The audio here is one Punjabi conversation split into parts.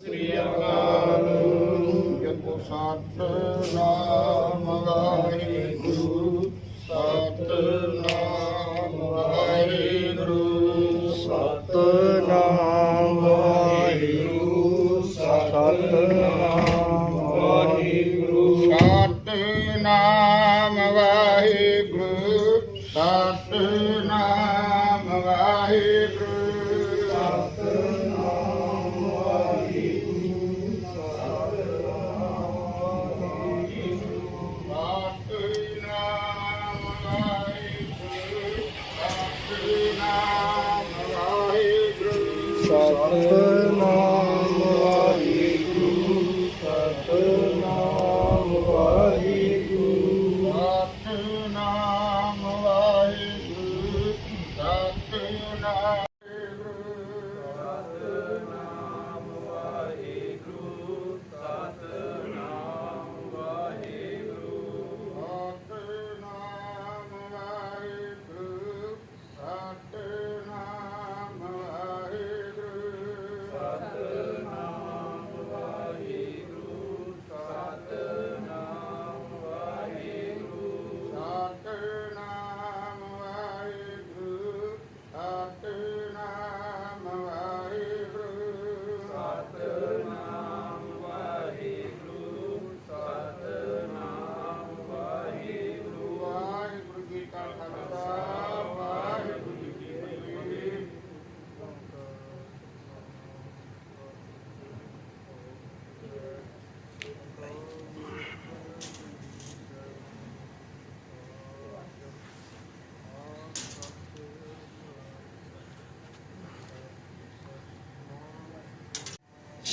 ਸ੍ਰੀ ਅਕਾਲ। ਜਪੋ ਸਤ ਨਾਮ ਵਾਹਿਗੁਰੂ ਸਤ ਵਾਹਿਗੁਰੂ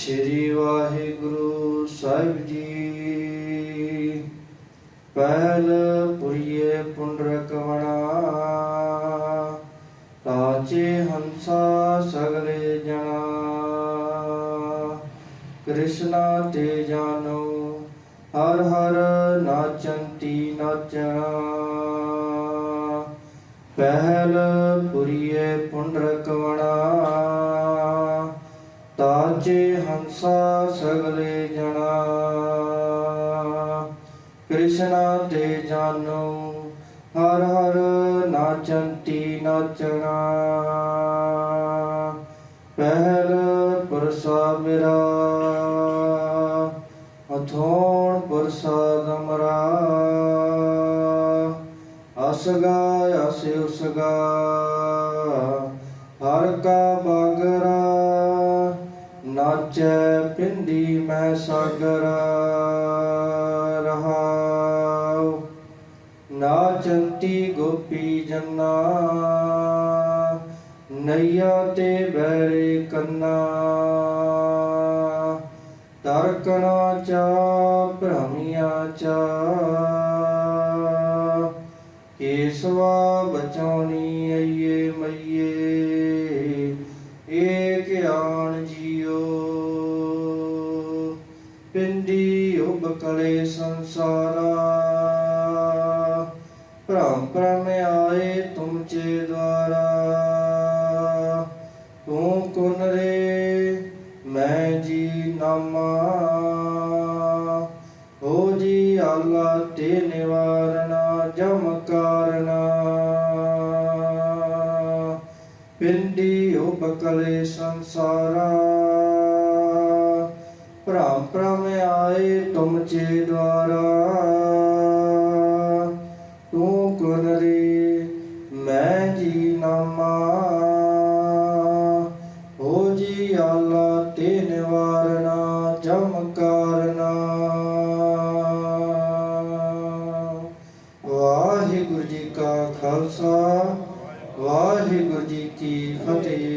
ਸ਼੍ਰੀ ਵਾਹਿਗੁਰੂ ਸਾਹਿਬ ਜੀ। ਪਹਿਲ ਪੁਰੀਏ ਪੁੰਡਰਕ ਵਣਾ ਤਾਚੇ ਹੰਸਾ ਸਗਲੇ ਜਣਾ। ਕ੍ਰਿਸ਼ਨਾ ਤੇ ਜਾਨੋ, ਹਰ ਹਰ ਨਾਚੰਤੀ ਨਾਚਣਾ। ਪਹਿਲ ਪੁਰੀਏ ਪੁੰਡਰਕ ਵਣਾ ਤਾਜੇ ਹੰਸਾ ਸਗਲੇ ਜਣਾ। ਕ੍ਰਿਸ਼ਨਾ ਤੇ ਜਾਨੋ, ਹਰ ਹਰ ਨਾਚੰਤੀ ਨਾਚਣਾ। ਪਹਿਲ ਪੁਰਸਾ ਮੇਰਾ ਅਥੋਣ ਪੁਰਸਾ ਗਮਰਾ। ਅਸਗਾ ਅਸੇ ਉਸਗਾ, ਹਰ ਕਾ ਬਾਗਰਾ ਨਾਚੈ ਪਿੰਦੀ ਮੈਂ ਸਾਗਰ ਰਹਾਉ। ਨਾਚੰਤੀ ਗੋਪੀ ਜੰਨਾ, ਨਈਆ ਤੇ ਬੈਰੇ ਕੰਨਾ। ਤਰਕਣਾ ਚਾ ਭ੍ਰਮੀਆਂ ਚਾ, ਕੇਸਵਾ ਬਚਾਉਣੀ ਅਈਏ ਮਈਏ ਪਿੰਡੀ ਉਬਕਲੇ ਸੰਸਾਰਾ। ਭ੍ਰਮ ਭ੍ਰਮ ਆਏ ਤੁਮ ਚੇ ਦਵਾਰਾ ਤੂੰ ਕੁਨ ਰੇ, ਮੈਂ ਜੀ ਨਾਮਾ। ਹੋ ਜੀ ਆਲਾ ਤੇ ਨਿਵਾਰਨਾ ਜਮ ਕਾਰਣਾ। ਪਿੰਡੀ ਉਬਕਲੇ ਸੰਸਾਰਾ। ਭ੍ਰਮ ਭ੍ਰਮ ਆਏ ਤੁਮ ਚੇ ਦਵਾਰਾ ਤੂੰ ਕੁਨ ਰੇ ਮੈਂ ਜੀ ਨਾਮਾ ਹੋ ਜੀ ਆਲਾ ਤੇ ਨਿਵਾਰਨਾ ਜਮ ਕਾਰਣਾ ਵਾਹਿਗੁਰੂ ਜੀ ਕਾ ਖਾਲਸਾ, ਵਾਹਿਗੁਰੂ ਜੀ ਕੀ ਫਤਿਹ।